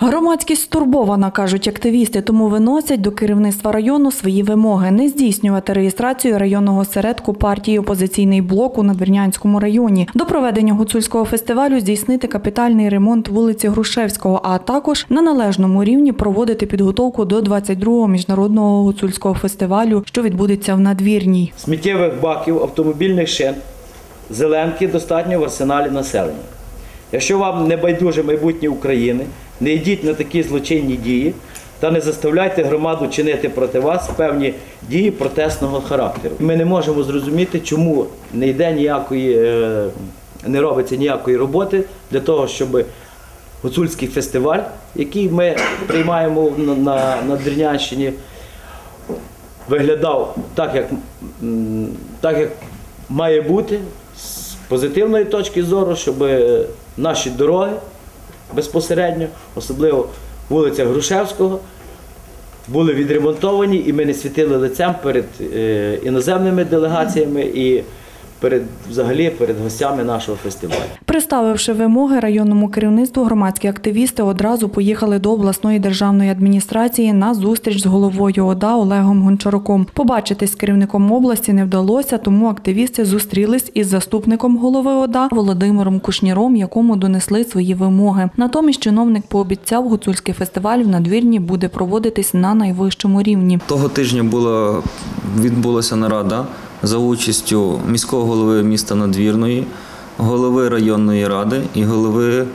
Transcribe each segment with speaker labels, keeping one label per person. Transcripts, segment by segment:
Speaker 1: Громадськість стурбована, кажуть активісти, тому виносять до керівництва району свої вимоги не здійснювати реєстрацію районного середку партії опозиційний блок у Надвірнянському районі. До проведення гуцульського фестивалю здійснити капітальний ремонт вулиці Грушевського, а також на належному рівні проводити підготовку до 22-го міжнародного гуцульського фестивалю, що відбудеться в надвірній.
Speaker 2: сміттєвих баків, автомобільних шин, зеленки достатньо в арсеналі населення. Якщо вам не байдуже майбутнє України, не йдіть на такі злочинні дії та не заставляйте громаду чинити проти вас певні дії протестного характеру. Ми не можемо зрозуміти, чому не йде ніякої, е, не робиться ніякої роботи для того, щоб гуцульський фестиваль, який ми приймаємо на, на, на Дрінянщині, виглядав так, як, так, як має бути, з позитивної точки зору, щоб е, наші дороги безпосередньо, особливо вулиця Грушевського, були відремонтовані і ми не світили лицем перед е, іноземними делегаціями і перед, взагалі перед гостями нашого фестивалю.
Speaker 1: Представивши вимоги районному керівництву, громадські активісти одразу поїхали до обласної державної адміністрації на зустріч з головою ОДА Олегом Гончаруком. Побачитись з керівником області не вдалося, тому активісти зустрілись із заступником голови ОДА Володимиром Кушніром, якому донесли свої вимоги. Натомість чиновник пообіцяв, гуцульський фестиваль в надвірні буде проводитись на найвищому рівні.
Speaker 3: Того тижня була, відбулася нарада за участю міського голови міста Надвірної, голови районної ради і голови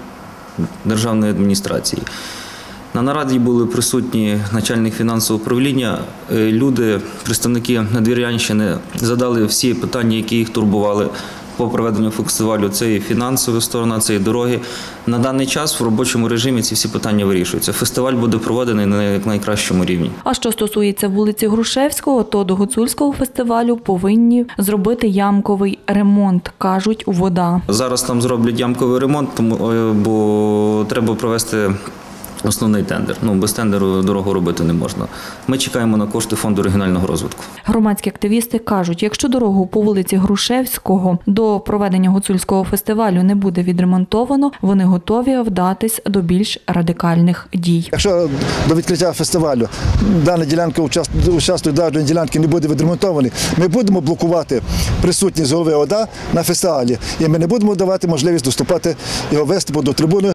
Speaker 3: державної адміністрації. На нараді були присутні начальник фінансового управління. Е, Люди, представники Надвір'янщини, задали всі питання, які їх турбували по проведенню фестивалю. Це і фінансова сторона, це і дороги. На даний час в робочому режимі ці всі питання вирішуються. Фестиваль буде проведений на найкращому рівні.
Speaker 1: А що стосується вулиці Грушевського, то до гуцульського фестивалю повинні зробити ямковий ремонт, кажуть вода.
Speaker 3: Зараз там зроблять ямковий ремонт, тому е, бо треба провести основний тендер. Ну без тендеру дорогу робити не можна. Ми чекаємо на кошти фонду регіонального розвитку.
Speaker 1: Громадські активісти кажуть, якщо дорогу по вулиці Грушевського до проведення гуцульського фестивалю не буде відремонтовано, вони готові вдатись до більш радикальних дій.
Speaker 4: Якщо до відкриття фестивалю дана ділянка участ- учасник даної ділянки не буде відремонтований, ми будемо блокувати присутність голови ОДА на фестивалі, і ми не будемо давати можливість доступати його вести до трибуни